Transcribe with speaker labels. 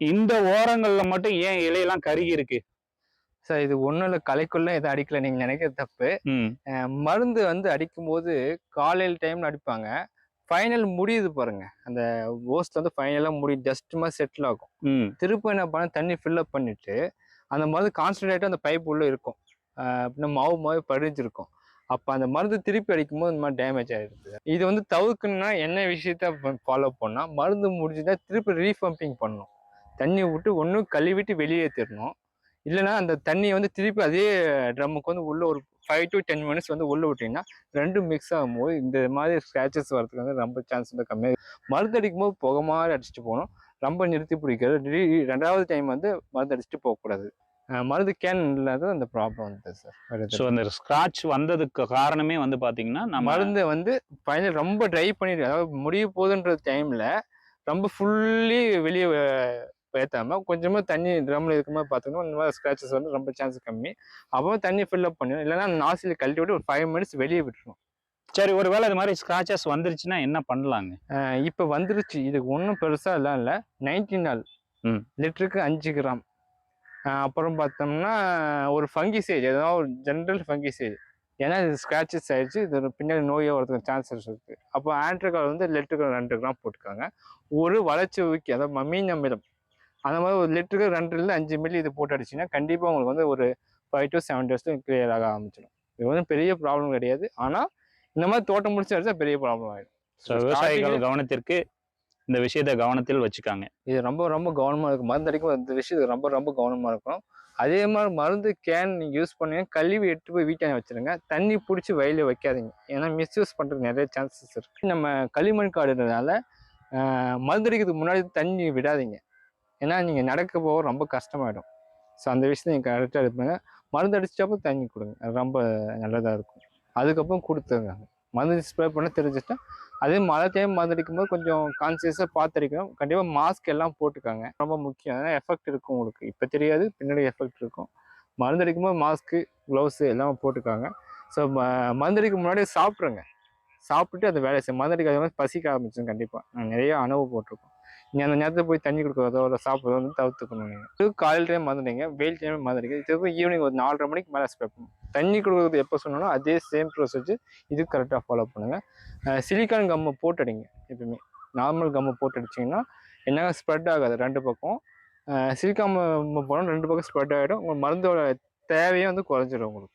Speaker 1: இந்த ஓரங்கள்ல மட்டும் ஏன் இலையெல்லாம் கருகி இருக்கு?
Speaker 2: சார் இது ஒன்றும் இல்லை. களைக்குள்ள எதுவும் அடிக்கல. நீங்கள் நினைக்கிறது தப்பு. மருந்து வந்து அடிக்கும்போது காலையில் டைம்ல அடிப்பாங்க. ஃபைனல் முடியுது பாருங்க. அந்த ஓஸ்ல வந்து ஃபைனலாக முடியும் ஜஸ்ட்டுமா செட்டில் ஆகும்.
Speaker 1: ம்.
Speaker 2: திரும்ப என்ன பண்ண தண்ணி ஃபில்லப் பண்ணிட்டு அந்த மருந்து கான்சன்ட்ரேட்டாக அந்த பைப் உள்ள இருக்கும். அப்படின்னா மாவு மாவு படிஞ்சிருக்கும். அப்போ அந்த மருந்து திருப்பி அடிக்கும்போது இந்த மாதிரி டேமேஜ் ஆயிடுது. இது வந்து தவிர்க்கணும்னா என்ன விஷயத்த ஃபாலோ பண்ணால் மருந்து முடிஞ்சுட்டா திருப்பி ரீபம்பிங் பண்ணணும். தண்ணி விட்டு ஒன்றும் கழுவிட்டு வெளியேற்றிடணும் இல்லைன்னா அந்த தண்ணியை வந்து திருப்பி அதே ட்ரம்முக்கு வந்து உள்ள ஒரு ஃபைவ் டு டென் மினிட்ஸ் வந்து உள்ள விட்டிங்கன்னா ரெண்டும் மிக்ஸ் ஆகும்போது இந்த மாதிரி ஸ்க்ராச்சஸ் வரதுக்கு வந்து ரொம்ப சான்ஸ் வந்து கம்மியாக மருந்து அடிக்கும்போது புகை மாதிரி அடிச்சுட்டு போகணும். ரொம்ப நிறுத்தி பிடிக்கிறது. ரெண்டாவது டைம் வந்து மருந்து அடிச்சுட்டு போகக்கூடாது மருந்து கேன் இல்லாத அந்த ப்ராப்ளம் வந்து சார்
Speaker 1: ஸோ அந்த ஸ்கிராட்ச் வந்ததுக்கு காரணமே வந்து பாத்தீங்கன்னா நம்ம
Speaker 2: மருந்து வந்து ஃபைனல் ரொம்ப ட்ரை பண்ணிட்டு அதாவது முடிய போகுதுன்ற டைம்ல ரொம்ப ஃபுல்லி வெளியே ஏற்றாம கொஞ்சமா தண்ணி ட்ரம்ல இருக்கும்போது பார்த்தோம்னா இந்த மாதிரி ஸ்க்ராச்சஸ் வந்து ரொம்ப சான்ஸ் கம்மி. அப்போ தண்ணி ஃபில்அப் பண்ணிடும் இல்லைன்னா நாசில் கழட்டி விட்டு ஒரு ஃபைவ் மினிட்ஸ் வெளியே விட்டுரும்
Speaker 1: சரி ஒருவேளை இது மாதிரி ஸ்கிராச்சஸ் வந்துருச்சுன்னா என்ன பண்ணலாங்க?
Speaker 2: இப்போ வந்துருச்சு. இதுக்கு ஒன்றும் பெருசாக எல்லாம் இல்லை. நைன்டி நாள். லிட்டருக்கு அஞ்சு கிராம். அப்புறம் பார்த்தோம்னா ஒரு ஃபங்கிசைட் ஏதாவது ஒரு ஜென்ரல் ஃபங்கிசைட் ஏன்னா இது ஸ்க்ராச்சஸ் ஆயிடுச்சு. இது ஒரு பின்னாடி நோயை வரதுக்கு சான்சஸ் இருக்கு. அப்போ ஆண்ட்ரகால் வந்து லிட்டருக்கு ரெண்டு கிராம் போட்டுக்காங்க. ஒரு வளர்ச்சி ஊக்கி அதாவது மம்மீன் அமிலம் அந்த மாதிரி ஒரு லிட்டருக்கு ரெண்டுலேருந்து அஞ்சு மில்லி இது போட்டு அடிச்சிங்கன்னா கண்டிப்பாக உங்களுக்கு வந்து ஒரு ஃபைவ் டு செவன் டேஸ்ல கிளியர் ஆக ஆரம்பிச்சிடும். இது வந்து பெரிய ப்ராப்ளம் கிடையாது. ஆனால் இந்த மாதிரி தோட்டம் முடிச்சு அடிச்சா பெரிய ப்ராப்ளம் ஆயிடும்.
Speaker 1: ஸோ விவசாயிகள் கவனத்திற்கு இந்த விஷயத்தை கவனத்தில் வச்சுக்காங்க.
Speaker 2: இது ரொம்ப ரொம்ப கவனமாக இருக்கும். மருந்து அடிக்கும் இந்த விஷயத்துக்கு ரொம்ப ரொம்ப கவனமாக இருக்கணும். அதே மாதிரி மருந்து கேன் நீங்கள் யூஸ் பண்ணீங்க கழுவி எடுத்து போய் வீட்டான வச்சிருங்க. தண்ணி பிடிச்சி வயலில் வைக்காதீங்க. ஏன்னா மிஸ்யூஸ் பண்ணுறதுக்கு நிறைய சான்சஸ் இருக்கு. நம்ம களிமண் ஆஹ், மருந்து அடிக்கிறதுக்கு முன்னாடி தண்ணி விடாதீங்க. ஏன்னா நீங்கள் நடக்க போக ரொம்ப கஷ்டமாயிடும். ஸோ அந்த விஷயத்தை நீங்கள் கரெக்டாக எடுப்பீங்க மருந்து அடிச்சிட்டப்போ தண்ணி கொடுங்க. அது ரொம்ப நல்லதாக இருக்கும். அதுக்கப்புறம் கொடுத்துருங்க. மருந்து ஸ்ப்ரே பண்ண தெரிஞ்சுட்டா அதே மழை டைம் மருந்து அடிக்கும்போது கொஞ்சம் கான்சியஸாக பார்த்து அடிக்கணும். கண்டிப்பாக மாஸ்க் எல்லாம் போட்டுக்காங்க. ரொம்ப முக்கியம். ஏன்னா எஃபெக்ட் இருக்கும் உங்களுக்கு. இப்போ தெரியாது பின்னாடி எஃபெக்ட் இருக்கும். மருந்து அடிக்கும்போது மாஸ்க்கு க்ளவுஸு எல்லாம் போட்டுக்காங்க. ஸோ மருந்து அடிக்க முன்னாடி சாப்பிட்ருங்க சாப்பிட்டு அந்த வேலையை செய்யும். மருந்து அடிக்காத மாதிரி பசிக்க ஆரம்பிச்சிடும் கண்டிப்பாக நிறைய அனுபவம் போட்டிருக்கோம். நீங்கள் அந்த நேரத்தில் போய் தண்ணி கொடுக்குறதோ இல்லை சாப்பிட்றதோ வந்து தவிர்த்துக்கணும் நீங்கள் இது காலையில் டைம் மறந்துட்டீங்க வெயில் டைம் மறந்துட்டீங்க இதுக்கு ஈவினிங் ஒரு நாலரை மணிக்கு மேலே ஸ்ப்ரே பண்ணணும் தண்ணி கொடுக்குறது எப்போ சொன்னாலும் அதே சேம் ப்ரொசீஜர் இது கரெக்டாக ஃபாலோ பண்ணுங்கள் சிலிக்கான் கம்மை போட்டு அடிங்க எப்பயுமே. நார்மல் கம்மை போட்டு அடிச்சிங்கன்னா என்ன ஸ்ப்ரெட் ஆகாது ரெண்டு பக்கம். சிலிக்கான் போனால் ரெண்டு பக்கம் ஸ்ப்ரெட் ஆகிடும் உங்கள் மருந்தோட தேவையே வந்து குறைஞ்சிடும் உங்களுக்கு.